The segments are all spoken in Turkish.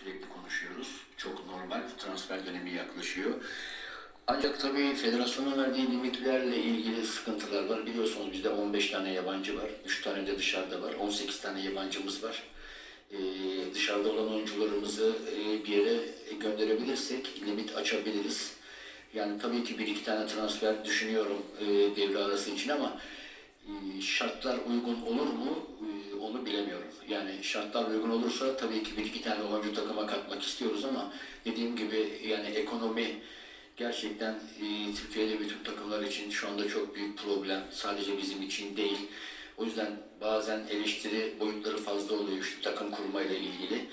sürekli konuşuyoruz. Çok normal. Transfer dönemi yaklaşıyor. Ancak tabii federasyonun verdiği limitlerle ilgili sıkıntılar var. Biliyorsunuz bizde 15 tane yabancı var. 3 tane de dışarıda var. 18 tane yabancımız var. Ee, dışarıda olan oyuncularımızı e, bir yere gönderebilirsek limit açabiliriz. Yani tabii ki bir iki tane transfer düşünüyorum e, devre arası için ama e, şartlar uygun olur mu onu bilemiyorum. Yani şartlar uygun olursa tabii ki bir iki tane oyuncu takıma katmak istiyoruz ama dediğim gibi yani ekonomi gerçekten e, Türkiye'de bütün takımlar için şu anda çok büyük problem. Sadece bizim için değil. O yüzden bazen eleştiri boyutları fazla oluyor şu takım kurmayla ilgili.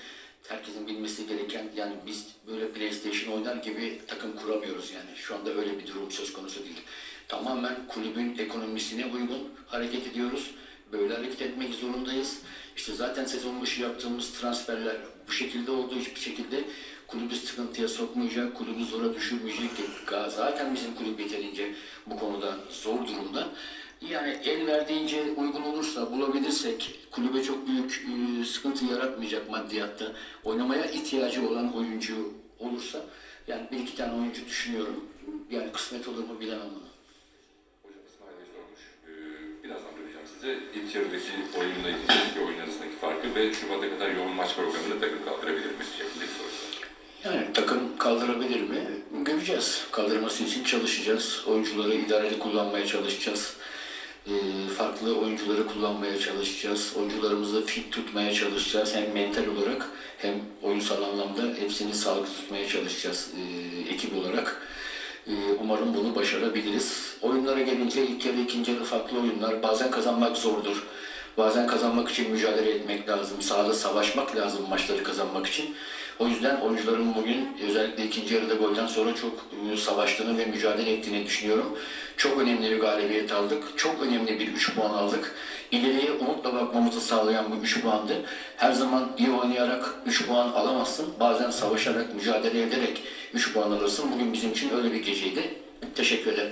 Herkesin bilmesi gereken yani biz böyle PlayStation oynar gibi takım kuramıyoruz yani. Şu anda öyle bir durum söz konusu değil. Tamamen kulübün ekonomisine uygun hareket ediyoruz. Böyle hareket etmek zorundayız. İşte zaten sezon başı yaptığımız transferler bu şekilde olduğu hiçbir şekilde kulübü sıkıntıya sokmayacak, kulübü zora düşürmeyecek. Zaten bizim kulüp yeterince bu konuda zor durumda. Yani el verdiğince uygun olursa, bulabilirsek kulübe çok büyük e, sıkıntı yaratmayacak maddiyatta. Oynamaya ihtiyacı olan oyuncu olursa, yani bir iki tane oyuncu düşünüyorum. Yani kısmet olur mu bilemem onu. Yarıdaki oyunla ikinci oyun arasındaki farkı ve Şubat'a kadar yoğun maç programını takım kaldırabilir mi? Şeklinde bir soru. Yani takım kaldırabilir mi? Göreceğiz. Kaldırması için çalışacağız. Oyuncuları idareli kullanmaya çalışacağız. Ee, farklı oyuncuları kullanmaya çalışacağız. Oyuncularımızı fit tutmaya çalışacağız. Hem mental olarak hem oyunsal anlamda hepsini sağlıklı tutmaya çalışacağız e, ekip olarak. Umarım bunu başarabiliriz. Oyunlara gelince ilk yarı ikinci yarı farklı oyunlar. Bazen kazanmak zordur. Bazen kazanmak için mücadele etmek lazım. Sahada savaşmak lazım maçları kazanmak için. O yüzden oyuncuların bugün özellikle ikinci yarıda golden sonra çok e, savaştığını ve mücadele ettiğini düşünüyorum. Çok önemli bir galibiyet aldık. Çok önemli bir 3 puan aldık. İleriye umutla bakmamızı sağlayan bu 3 puandı. Her zaman iyi oynayarak 3 puan alamazsın. Bazen savaşarak, mücadele ederek 3 puan alırsın. Bugün bizim için öyle bir geceydi. Teşekkür ederim.